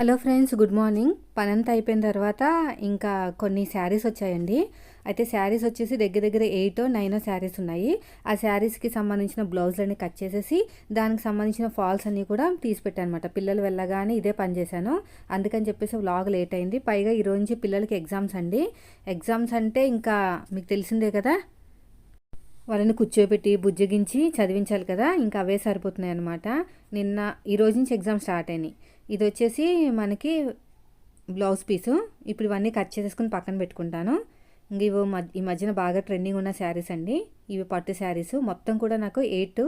Hello friends good morning. పనంతా అయిపోయిన తర్వాత ఇంకా కొన్ని శారీస్ వచ్చాయండి. అయితే శారీస్ వచ్చేసి దగ్గర దగ్గర ఎయిట్ నైన్ శారీస్ ఉన్నాయి. ఆ శారీస్కి సంబంధించిన బ్లౌజులన్నీ కట్ చేసేసి దానికి సంబంధించిన ఫాల్స్ అన్నీ కూడా తీసి పెట్టాను అనమాట పిల్లలు వెళ్ళగానే ఇదే పని చేశాను. అందుకని చెప్పేసి వ్లాగ్ లేట్ అయింది. పైగా ఈరోజు నుంచి పిల్లలకి ఎగ్జామ్స్ అండి. ఎగ్జామ్స్ అంటే ఇంకా మీకు తెలిసిందే కదా? వాళ్ళని కూర్చోబెట్టి బుజ్జగించి చదివించాలి కదా? ఇంకా అవే సరిపోతున్నాయి అనమాట నిన్న ఈ రోజు నుంచి ఎగ్జామ్ స్టార్ట్ అయినాయి. ఇది వచ్చేసి మనకి బ్లౌజ్ పీసు. ఇప్పుడు ఇవన్నీ కట్ చేసేసుకుని పక్కన పెట్టుకుంటాను. ఇంక ఇవి ఈ మధ్యన బాగా ట్రెండింగ్ ఉన్న శారీస్ అండి. ఇవి పట్టు శారీస్. మొత్తం కూడా నాకు ఎయిట్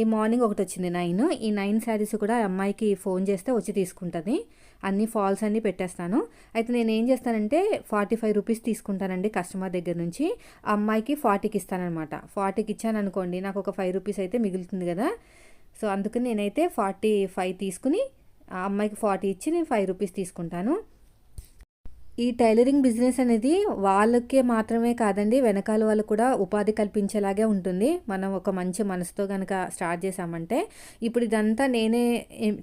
ఈ మార్నింగ్ ఒకటి వచ్చింది నైన్. ఈ నైన్ శారీస్ కూడా అమ్మాయికి ఫోన్ చేస్తే వచ్చి తీసుకుంటుంది. అన్ని ఫాల్స్ అన్నీ పెట్టేస్తాను. అయితే నేను ఏం చేస్తానంటే ఫార్టీ ఫైవ్ రూపీస్ తీసుకుంటానండి కస్టమర్ దగ్గర నుంచి. అమ్మాయికి ఫార్టీకి ఇస్తానమాట ఫార్టీకి ఇచ్చాను అనుకోండి నాకు ఒక ఫైవ్ రూపీస్ అయితే మిగులుతుంది కదా. సో అందుకని నేనైతే ఫార్టీ ఫైవ్ తీసుకుని ఆ అమ్మాయికి ఫార్టీ ఇచ్చి నేను ఫైవ్ రూపీస్ తీసుకుంటాను. ఈ టైలరింగ్ బిజినెస్ అనేది వాళ్ళకే మాత్రమే కాదండి వెనకాల వాళ్ళు కూడా ఉపాధి కల్పించేలాగే ఉంటుంది. మనం ఒక మంచి మనసుతో కనుక స్టార్ట్ చేసామంటే ఇప్పుడు ఇదంతా నేనే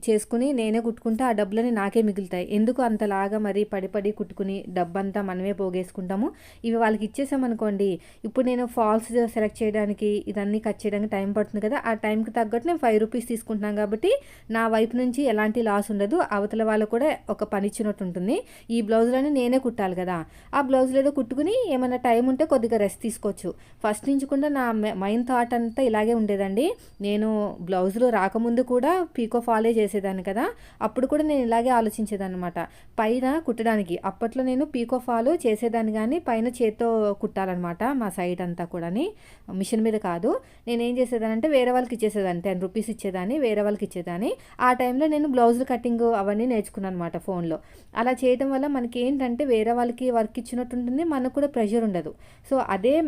చేసుకుని నేనే కుట్టుకుంటే ఆ డబ్బులని నాకే మిగులుతాయి. ఎందుకు అంతలాగా మరి పడి పడి కుట్టుకుని డబ్బంతా మనమే పోగేసుకుంటాము? ఇవి వాళ్ళకి ఇచ్చేసామనుకోండి ఇప్పుడు నేను ఫాల్స్ సెలెక్ట్ చేయడానికి ఇదన్నీ కట్ చేయడానికి టైం పడుతుంది కదా ఆ టైంకి తగ్గట్టు నేను ఫైవ్ రూపీస్ తీసుకుంటున్నాను కాబట్టి నా వైపు నుంచి ఎలాంటి లాస్ ఉండదు. అవతల వాళ్ళు కూడా ఒక పని ఇచ్చినట్టు ఉంటుంది. ఈ బ్లౌజులని నేను కుట్టాలి కదా. ఆ బ్లౌజ్లో కుట్టుకుని ఏమైనా టైం ఉంటే కొద్దిగా రెస్ట్ తీసుకోవచ్చు. ఫస్ట్ నుంచి కూడా నా మైండ్ థాట్ అంతా ఇలాగే ఉండేదండి. నేను బ్లౌజులు రాకముందు కూడా పీకో ఫాలే చేసేదాన్ని కదా. అప్పుడు కూడా నేను ఇలాగే ఆలోచించేదాన్ని అనమాట పైన కుట్టడానికి అప్పట్లో నేను పీకో ఫాలు చేసేదాన్ని కానీ పైన చేత్తో కుట్టాలన్నమాట మా సైడ్ అంతా కూడాని. మిషన్ మీద కాదు. నేను ఏం చేసేదానంటే వేరే వాళ్ళకి ఇచ్చేసేదాన్ని. టెన్ రూపీస్ ఇచ్చేదాన్ని వేరే వాళ్ళకి ఇచ్చేదాన్ని. ఆ టైంలో నేను బ్లౌజులు కటింగ్ అవన్నీ నేర్చుకున్నాను అనమాట ఫోన్లో అలా చేయడం వల్ల మనకి ఏంటంటే వేరే వాళ్ళకి వర్క్ ఇచ్చినట్టు ఉంటుంది మనకు కూడా ప్రెషర్ ఉండదు. సో అదే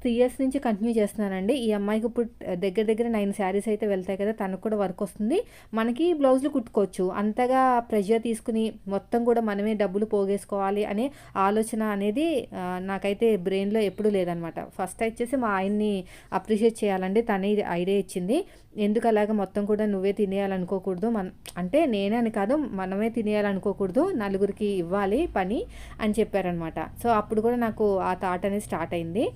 త్రీ ఇయర్స్ నుంచి కంటిన్యూ చేస్తున్నానండి ఈ అమ్మాయికి ఇప్పుడు దగ్గర దగ్గర నైన్ శారీస్ అయితే వెళ్తాయి కదా తనకు కూడా వర్క్ వస్తుంది. మనకి బ్లౌజులు కుట్టుకోవచ్చు. అంతగా ప్రెషర్ తీసుకుని మొత్తం కూడా మనమే డబ్బులు పోగేసుకోవాలి అనే ఆలోచన అనేది నాకైతే బ్రెయిన్లో ఎప్పుడూ లేదనమాట. ఫస్ట్ వచ్చేసి మా ఆయన్ని అప్రిషియేట్ చేయాలండి. తనే ఐడియా ఇచ్చింది. ఎందుకు అలాగ మొత్తం కూడా నువ్వే తినేయాలనుకోకూడదు? మన అంటే నేనే అని కాదు మనమే తినేయాలనుకోకూడదు. నలుగురికి ఇవ్వాలి పని అని చెప్పారనమాట. సో అప్పుడు కూడా నాకు ఆ థాట్ అనేది స్టార్ట్ అయింది.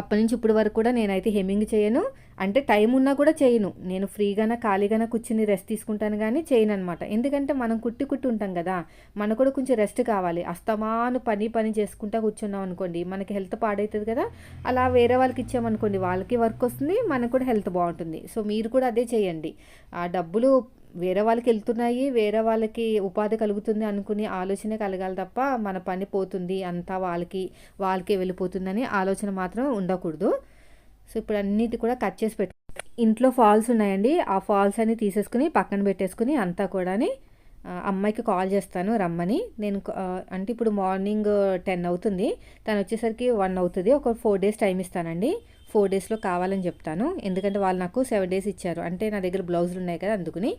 అప్పటి నుంచి ఇప్పటి వరకు కూడా నేనైతే హెమ్మింగ్ చేయను. అంటే టైం ఉన్నా కూడా చేయను. నేను ఫ్రీగానే ఖాళీగానే కూర్చుని రెస్ట్ తీసుకుంటాను కానీ చేయను అనమాట ఎందుకంటే మనం కుట్టి కుట్టి ఉంటాం కదా మనకు కూడా కొంచెం రెస్ట్ కావాలి. అస్తమాను పని పని చేసుకుంటా కూర్చున్నాం అనుకోండి మనకి హెల్త్ పాడవుతుంది కదా అలా వేరే వాళ్ళకి ఇచ్చామనుకోండి వాళ్ళకి వర్క్ వస్తుంది మనకు కూడా హెల్త్ బాగుంటుంది. సో మీరు కూడా అదే చేయండి. ఆ డబ్బులు వేరే వాళ్ళకి వెళ్తున్నాయి వేరే వాళ్ళకి ఉపాధి కలుగుతుంది అనుకుని ఆలోచన కలగాలి తప్ప మన పని పోతుంది అంతా వాళ్ళకి వాళ్ళకే వెళ్ళిపోతుందని ఆలోచన మాత్రం ఉండకూడదు. సో ఇప్పుడు అన్నిటి కూడా కట్ చేసి పెట్టు. ఇంట్లో ఫాల్స్ ఉన్నాయండి. ఆ ఫాల్స్ అన్ని తీసేసుకుని పక్కన పెట్టేసుకుని అంతా కూడా అమ్మాయికి కాల్ చేస్తాను రమ్మని. నేను అంటే ఇప్పుడు మార్నింగ్ టెన్ అవుతుంది. తను వచ్చేసరికి వన్ అవుతుంది. ఒక ఫోర్ డేస్ టైం ఇస్తానండి. ఫోర్ డేస్లో కావాలని చెప్తాను. ఎందుకంటే వాళ్ళు నాకు సెవెన్ డేస్ ఇచ్చారు. అంటే నా దగ్గర బ్లౌజులు ఉన్నాయి కదా అందుకుని.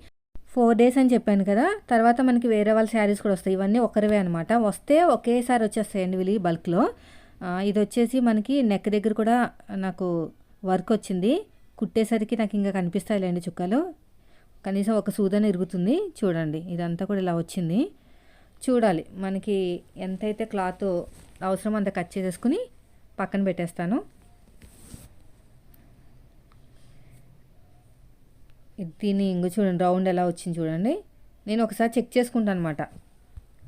ఫోర్ డేస్ అని చెప్పాను కదా తర్వాత మనకి వేరే వాళ్ళ శారీస్ కూడా వస్తాయి. ఇవన్నీ ఒకరివే అనమాట వస్తే ఒకేసారి వచ్చేస్తాయండి వీళ్ళు బల్క్లో. ఇది వచ్చేసి మనకి నెక్ దగ్గర కూడా నాకు వర్క్ వచ్చింది. కుట్టేసరికి నాకు ఇంకా కనిపిస్తాయిలేండి చుక్కలు. కనీసం ఒక సూదన ఇరుగుతుంది చూడండి ఇదంతా కూడా ఇలా వచ్చింది. చూడాలి మనకి ఎంతైతే క్లాత్ అవసరం అంత కట్ చేసేసుకుని పక్కన పెట్టేస్తాను. దీన్ని ఇంక చూడండి రౌండ్ ఎలా వచ్చింది చూడండి. నేను ఒకసారి చెక్ చేసుకుంటాను అనమాట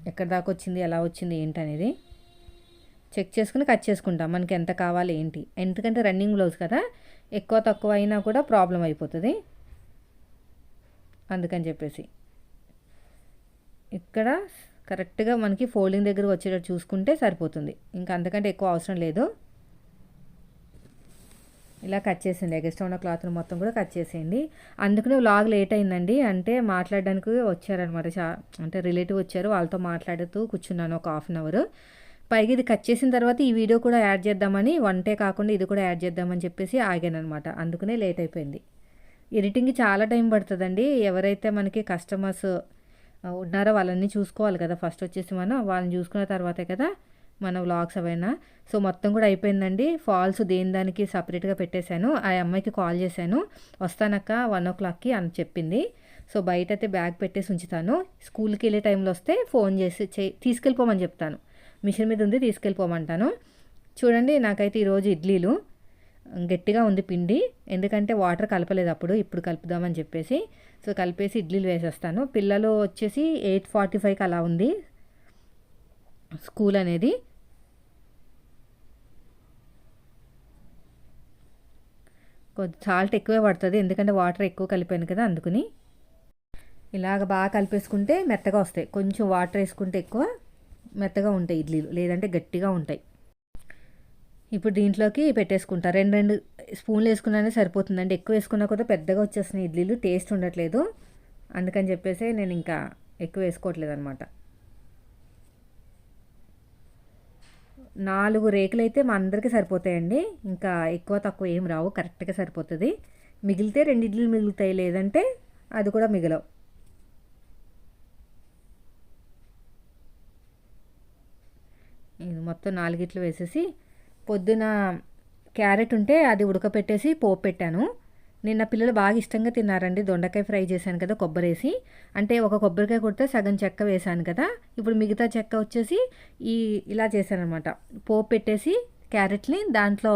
ఎక్కడ దాకా వచ్చింది ఎలా వచ్చింది ఏంటి అనేది. చెక్ చేసుకుని కట్ చేసుకుంటాం మనకి ఎంత కావాలి ఏంటి. ఎందుకంటే రన్నింగ్ బ్లౌజ్ కదా ఎక్కువ తక్కువ అయినా కూడా ప్రాబ్లం అయిపోతుంది. అందుకని చెప్పేసి. ఇక్కడ కరెక్ట్గా మనకి ఫోల్డింగ్ దగ్గర వచ్చేటట్టు చూసుకుంటే సరిపోతుంది. ఇంకా అంతకంటే ఎక్కువ అవసరం లేదు. ఇలా కట్ చేసేయండి ఎగస్ట్రా ఉన్న క్లాత్ని మొత్తం కూడా కట్ చేసేయండి. అందుకనే వ్లాగ్ లేట్ అయిందండి. అంటే మాట్లాడడానికి వచ్చారనమాట చా అంటే రిలేటివ్ వచ్చారు. వాళ్ళతో మాట్లాడుతూ కూర్చున్నాను ఒక హాఫ్ అన్ అవర్ పైగా ఇది కట్ చేసిన తర్వాత ఈ వీడియో కూడా యాడ్ చేద్దామని వంటే కాకుండా ఇది కూడా యాడ్ చేద్దామని చెప్పేసి ఆగాను అనమాట అందుకనే లేట్ అయిపోయింది. ఎడిటింగ్కి చాలా టైం పడుతుందండి. ఎవరైతే మనకి కస్టమర్స్ ఉన్నారో వాళ్ళని చూసుకోవాలి కదా. ఫస్ట్ వచ్చేసి మనం. వాళ్ళని చూసుకున్న తర్వాతే కదా. మన వ్లాగ్స్ అవైనా. సో మొత్తం కూడా అయిపోయిందండి. ఫాల్స్ దేని దానికి సపరేట్గా పెట్టేశాను. ఆ అమ్మాయికి కాల్ చేశాను. వస్తానక్క వన్ ఓ క్లాక్కి అని చెప్పింది. సో బయట అయితే బ్యాగ్ పెట్టేసి ఉంచుతాను. స్కూల్కి వెళ్ళే టైంలో వస్తే ఫోన్ చేసి చే తీసుకెళ్ళిపోమని చెప్తాను. మిషన్ మీద ఉంది తీసుకెళ్ళిపోమంటాను. చూడండి నాకైతే ఈరోజు ఇడ్లీలు. గట్టిగా ఉంది పిండి. ఎందుకంటే వాటర్ కలపలేదు అప్పుడు. ఇప్పుడు కలుపుదామని చెప్పేసి. సో కలిపేసి ఇడ్లీలు వేసేస్తాను. పిల్లలు వచ్చేసి ఎయిట్ ఫార్టీ ఫైవ్కి అలా ఉంది. స్కూల్ అనేది. కొద్ది సాల్ట్ ఎక్కువే పడుతుంది ఎందుకంటే వాటర్ ఎక్కువ కలిపాను కదా అందుకుని. ఇలాగ బాగా కలిపేసుకుంటే మెత్తగా వస్తాయి. కొంచెం వాటర్ వేసుకుంటే ఎక్కువ మెత్తగా ఉంటాయి ఇడ్లీలు లేదంటే గట్టిగా ఉంటాయి. ఇప్పుడు దీంట్లోకి పెట్టేసుకుంటా. రెండు రెండు స్పూన్లు వేసుకున్నానే సరిపోతుందండి. ఎక్కువ వేసుకున్నా కూడా పెద్దగా వచ్చేస్తున్నాయి ఇడ్లీలు టేస్ట్ ఉండట్లేదు. అందుకని చెప్పేసి నేను ఇంకా ఎక్కువ వేసుకోవట్లేదు అనమాట నాలుగు రేకులు అయితే మా అందరికీ సరిపోతాయండి. ఇంకా ఎక్కువ తక్కువ ఏం రావు కరెక్ట్గా సరిపోతుంది. మిగిలితే రెండు ఇడ్లీలు మిగులుతాయి లేదంటే అది కూడా మిగలవు. ఇది మొత్తం నాలుగిట్లు వేసేసి పొద్దున క్యారెట్ ఉంటే అది ఉడకపెట్టేసి పోపు పెట్టాను. నిన్న పిల్లలు బాగా ఇష్టంగా తిన్నారండి. దొండకాయ ఫ్రై చేశాను కదా కొబ్బరి వేసి అంటే ఒక కొబ్బరికాయ కొడితే సగం చెక్క వేశాను కదా. ఇప్పుడు మిగతా చెక్క వచ్చేసి ఈ ఇలా చేశానమాట అనమాట పోపు పెట్టేసి క్యారెట్ని దాంట్లో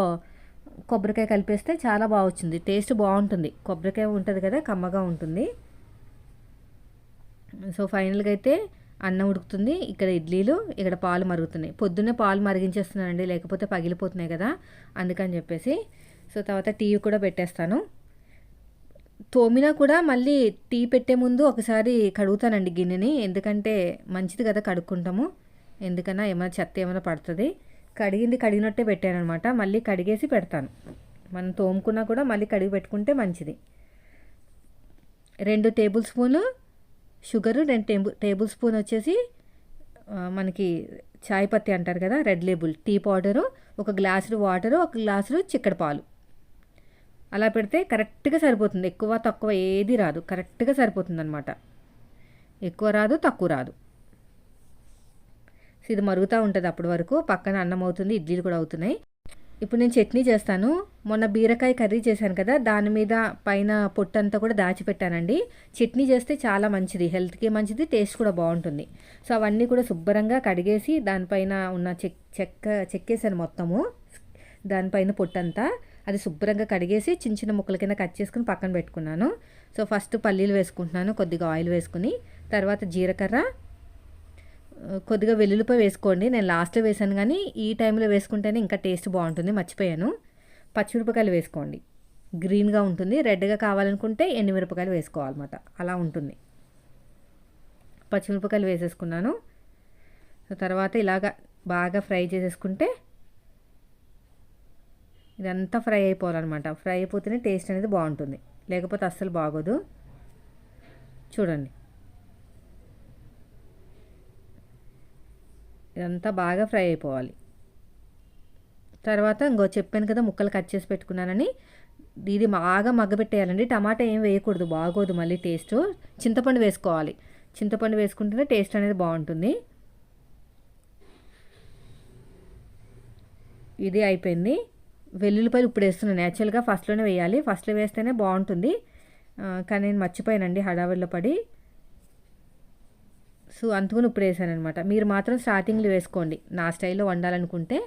కొబ్బరికాయ కలిపేస్తే చాలా బాగా వచ్చింది. టేస్ట్ బాగుంటుంది. కొబ్బరికాయ ఉంటుంది కదా కమ్మగా ఉంటుంది. సో ఫైనల్గా అయితే అన్నం ఉడుకుతుంది. ఇక్కడ ఇడ్లీలు ఇక్కడ పాలు మరుగుతున్నాయి. పొద్దున్నే పాలు మరిగించేస్తున్నానండి. లేకపోతే పగిలిపోతున్నాయి కదా. అందుకని చెప్పేసి. సో తర్వాత టీ కూడా పెట్టేస్తాను. తోమినా కూడా మళ్ళీ టీ పెట్టే ముందు ఒకసారి కడుగుతానండి గిన్నెని. ఎందుకంటే మంచిది కదా కడుక్కుంటాము. ఎందుకన్నా ఏమైనా చెత్త ఏమైనా పడుతుంది. కడిగింది కడిగినట్టే పెట్టాను అనమాట మళ్ళీ కడిగేసి పెడతాను. మనం తోముకున్నా కూడా మళ్ళీ కడిగి పెట్టుకుంటే మంచిది. రెండు టేబుల్ స్పూన్లు షుగరు రెండు టేబుల్ టేబుల్ స్పూన్ వచ్చేసి మనకి చాయ్ పత్తి అంటారు కదా రెడ్ లేబుల్ టీ పౌడరు ఒక గ్లాసుడు వాటరు ఒక గ్లాసుడు చిక్కడి పాలు. అలా పెడితే కరెక్ట్గా సరిపోతుంది. ఎక్కువ తక్కువ ఏది రాదు. కరెక్ట్గా సరిపోతుంది అనమాట ఎక్కువ రాదు తక్కువ రాదు. ఇది మరుగుతూ ఉంటుంది అప్పటి వరకు. పక్కన అన్నం అవుతుంది ఇడ్లీలు కూడా అవుతున్నాయి. ఇప్పుడు నేను చట్నీ చేస్తాను. మొన్న బీరకాయ కర్రీ చేశాను కదా దాని మీద పైన పొట్టంతా కూడా దాచిపెట్టానండి. చట్నీ చేస్తే చాలా మంచిది. హెల్త్కి మంచిది టేస్ట్ కూడా బాగుంటుంది. సో అవన్నీ కూడా శుభ్రంగా కడిగేసి దానిపైన ఉన్న చెక్ చెక్క చెక్కేసాను మొత్తము. దానిపైన పొట్టంతా. అది శుభ్రంగా కడిగేసి చిన్న చిన్న ముక్కల కింద కట్ చేసుకుని పక్కన పెట్టుకున్నాను. సో ఫస్ట్ పల్లీలు వేసుకుంటున్నాను కొద్దిగా ఆయిల్ వేసుకుని. తర్వాత జీలకర్ర. కొద్దిగా వెల్లుల్లిపాయ వేసుకోండి. నేను లాస్ట్లో వేసాను కానీ ఈ టైంలో వేసుకుంటేనే ఇంకా టేస్ట్ బాగుంటుంది మర్చిపోయాను. పచ్చిమిరపకాయలు వేసుకోండి. గ్రీన్గా ఉంటుంది. రెడ్గా కావాలనుకుంటే ఎండుమిరపకాయలు వేసుకోవాలన్నమాట. అలా ఉంటుంది. పచ్చిమిరపకాయలు వేసేసుకున్నాను. తర్వాత ఇలాగా బాగా ఫ్రై చేసేసుకుంటే ఇదంతా ఫ్రై అయిపోవాలన్నమాట. ఫ్రై అయిపోతేనే టేస్ట్ అనేది బాగుంటుంది. లేకపోతే అస్సలు బాగోదు. చూడండి. ఇదంతా బాగా ఫ్రై అయిపోవాలి. తర్వాత ఇంకో చెప్పాను కదా ముక్కలు కట్ చేసి పెట్టుకున్నానని. ఇది బాగా మగ్గబెట్టేయాలండి టమాటా ఏం వేయకూడదు. బాగోదు మళ్ళీ టేస్ట్. చింతపండు వేసుకోవాలి. చింతపండు వేసుకుంటేనే టేస్ట్ అనేది బాగుంటుంది. ఇది అయిపోయింది. వెల్లుల్లిపాయలు ఇప్పుడు వేస్తున్నాను యాక్చువల్గా ఫస్ట్లోనే వేయాలి. ఫస్ట్లో వేస్తేనే బాగుంటుంది. కానీ నేను మర్చిపోయానండి హడావిడిలో పడి. సో అందుకుని ఇప్పుడు వేసాను అనమాట మీరు మాత్రం స్టార్టింగ్లో వేసుకోండి. నా స్టైల్లో వండాలనుకుంటే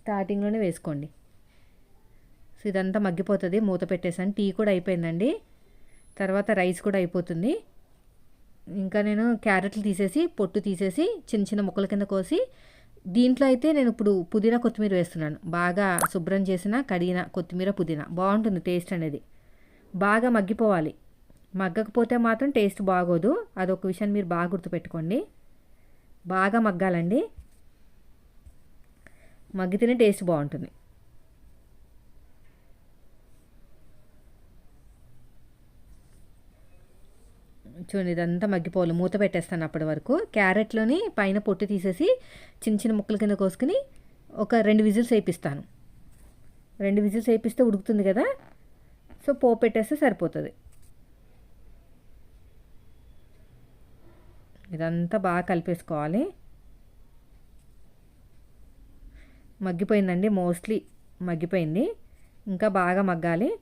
స్టార్టింగ్లోనే వేసుకోండి. సో ఇదంతా మగ్గిపోతుంది. మూత పెట్టేసాను. టీ కూడా అయిపోయిందండి. తర్వాత రైస్ కూడా అయిపోతుంది. ఇంకా నేను క్యారెట్లు తీసేసి పొట్టు తీసేసి చిన్న చిన్న ముక్కల కింద కోసి దీంట్లో అయితే నేను ఇప్పుడు పుదీనా కొత్తిమీర వేస్తున్నాను. బాగా శుభ్రం చేసిన కడిగిన కొత్తిమీర పుదీనా. బాగుంటుంది టేస్ట్ అనేది. బాగా మగ్గిపోవాలి. మగ్గకపోతే మాత్రం టేస్ట్ బాగోదు. అదొక విషయం మీరు బాగా గుర్తుపెట్టుకోండి. బాగా మగ్గాలండి. మగ్గితేనే టేస్ట్ బాగుంటుంది. చూడండి ఇదంతా మగ్గిపోవాలి. మూత పెట్టేస్తాను అప్పటి వరకు. క్యారెట్లోని పైన పొట్టు తీసేసి చిన్న చిన్న ముక్కల కింద కోసుకుని ఒక రెండు విజిల్స్ వేయిస్తాను రెండు విజిల్స్ వేయిస్తే ఉడుకుతుంది కదా? సో పోపు పెట్టేస్తే సరిపోతుంది. ఇదంతా బాగా కలిపేసుకోవాలి. మగ్గిపోయిందండి. మోస్ట్లీ మగ్గిపోయింది. ఇంకా బాగా మగ్గాలి.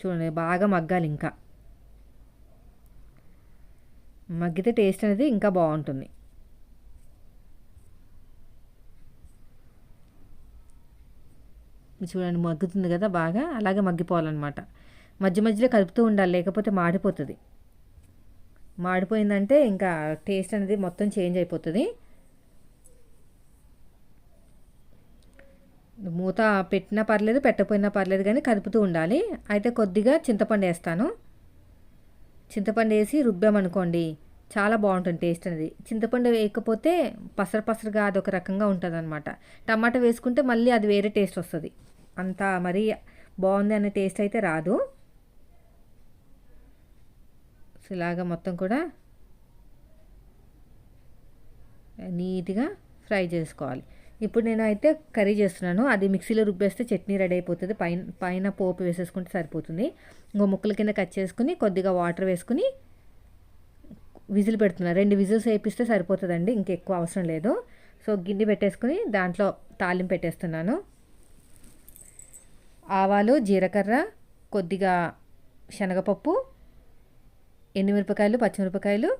చూడండి బాగా మగ్గాలి ఇంకా. మగ్గితే టేస్ట్ అనేది ఇంకా బాగుంటుంది. చూడండి మగ్గుతుంది కదా బాగా అలాగే మగ్గిపోవాలన్నమాట. మధ్య మధ్యలో కలుపుతూ ఉండాలి లేకపోతే మాడిపోతుంది. మాడిపోయిందంటే ఇంకా టేస్ట్ అనేది మొత్తం చేంజ్ అయిపోతుంది. మూత పెట్టినా పర్లేదు పెట్టకపోయినా పర్లేదు కానీ కదుపుతూ ఉండాలి. అయితే కొద్దిగా చింతపండు వేస్తాను. చింతపండు వేసి రుబ్బామనుకోండి చాలా బాగుంటుంది టేస్ట్ అనేది. చింతపండు వేయకపోతే పసర పసరగా అదొక రకంగా ఉంటుంది అనమాట టమాటా వేసుకుంటే మళ్ళీ అది వేరే టేస్ట్ వస్తుంది. అంత మరీ బాగుంది అనే టేస్ట్ అయితే రాదు. సో ఇలాగ మొత్తం కూడా నీట్గా ఫ్రై చేసుకోవాలి. ఇప్పుడు నేను అయితే కర్రీ చేస్తున్నాను. అది మిక్సీలో రుబ్బేస్తే చట్నీ రెడీ అయిపోతుంది. పైన పైన పోపు వేసేసుకుంటే సరిపోతుంది. ఇంకో ముక్కల కింద కట్ చేసుకుని కొద్దిగా వాటర్ వేసుకుని విజిల్ పెడుతున్నా. రెండు విజిల్స్ వేపిస్తే సరిపోతుందండి. ఇంకెక్కువ అవసరం లేదు. సో గిన్నె పెట్టేసుకుని దాంట్లో తాలింపు పెట్టేస్తున్నాను. ఆవాలు జీలకర్ర కొద్దిగా శనగపప్పు ఎండుమిరపకాయలు పచ్చిమిరపకాయలు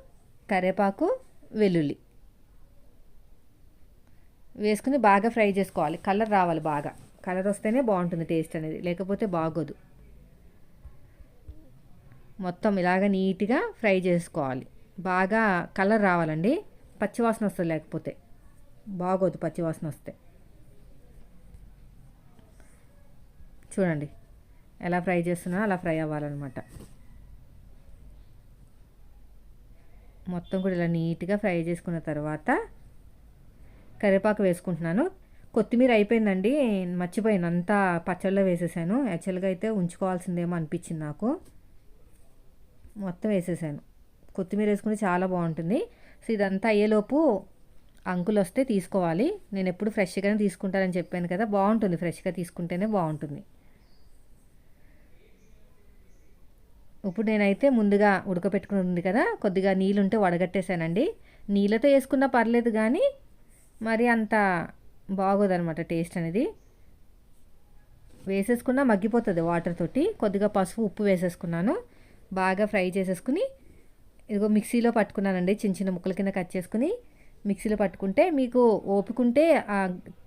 కరివేపాకు వెల్లుల్లి. వేసుకుని బాగా ఫ్రై చేసుకోవాలి. కలర్ రావాలి బాగా. కలర్ వస్తేనే బాగుంటుంది టేస్ట్ అనేది. లేకపోతే బాగోదు. మొత్తం ఇలాగ నీట్గా ఫ్రై చేసుకోవాలి. బాగా కలర్ రావాలండి. పచ్చివాసన వస్తుంది లేకపోతే. బాగోదు పచ్చివాసన వస్తే. చూడండి. ఎలా ఫ్రై చేస్తున్నా అలా ఫ్రై అవ్వాలన్నమాట. మొత్తం కూడా ఇలా నీట్గా ఫ్రై చేసుకున్న తర్వాత కరివేపాకు వేసుకుంటున్నాను. కొత్తిమీర అయిపోయిందండి. మర్చిపోయాను. అంతా పచ్చళ్ళలో వేసేసాను. యాక్చువల్గా అయితే ఉంచుకోవాల్సిందేమో అనిపించింది నాకు. మొత్తం వేసేసాను. కొత్తిమీర వేసుకుంటే చాలా బాగుంటుంది. సో ఇదంతా అయ్యేలోపు అంకులు వస్తే తీసుకోవాలి. నేను ఎప్పుడు ఫ్రెష్గానే తీసుకుంటానని చెప్పాను కదా. బాగుంటుంది. ఫ్రెష్గా తీసుకుంటేనే బాగుంటుంది. ఇప్పుడు నేనైతే ముందుగా ఉడకపెట్టుకుని ఉంది కదా. కొద్దిగా నీళ్ళు ఉంటే వడగట్టేశానండి. నీళ్ళతో వేసుకున్నా పర్లేదు కానీ మరి అంత బాగోదనమాట టేస్ట్ అనేది. వేసేసుకున్నా మగ్గిపోతుంది వాటర్ తోటి. కొద్దిగా పసుపు ఉప్పు వేసేసుకున్నాను. బాగా ఫ్రై చేసేసుకుని ఇదిగో మిక్సీలో పట్టుకున్నానండి చిన్న చిన్న ముక్కల కింద కట్ చేసుకుని మిక్సీలో పట్టుకుంటే మీకు ఓపుకుంటే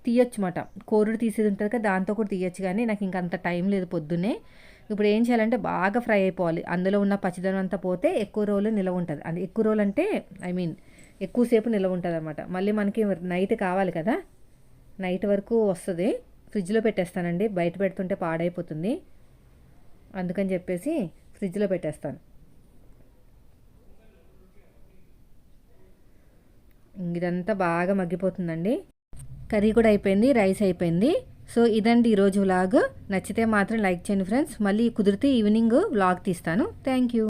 తీయొచ్చు మాట కోరుడు తీసేది ఉంటుంది కదా దాంతో కూడా తీయొచ్చు కానీ నాకు ఇంకా అంత టైం లేదు పొద్దున్నే. ఇప్పుడు ఏం చేయాలంటే బాగా ఫ్రై అయిపోవాలి. అందులో ఉన్న పచ్చిదనం అంతా పోతే ఎక్కువ రోజులు నిలవ ఉంటుంది. అది ఎక్కువ రోజులు అంటే ఐ మీన్ ఎక్కువసేపు నిల్వ ఉంటుంది అనమాట మళ్ళీ మనకి నైట్ కావాలి కదా? నైట్ వరకు వస్తుంది. ఫ్రిడ్జ్లో పెట్టేస్తానండి. బయట పెడుతుంటే పాడైపోతుంది. అందుకని చెప్పేసి ఫ్రిడ్జ్లో పెట్టేస్తాను. ఇదంతా బాగా మగ్గిపోతుందండి. కర్రీ కూడా అయిపోయింది రైస్ అయిపోయింది. సో ఇదండి ఈరోజు వ్లాగ్. నచ్చితే మాత్రం లైక్ చేయండి ఫ్రెండ్స్. మళ్ళీ కుదిరితే ఈవినింగ్ వ్లాగ్ తీస్తాను. Thank you.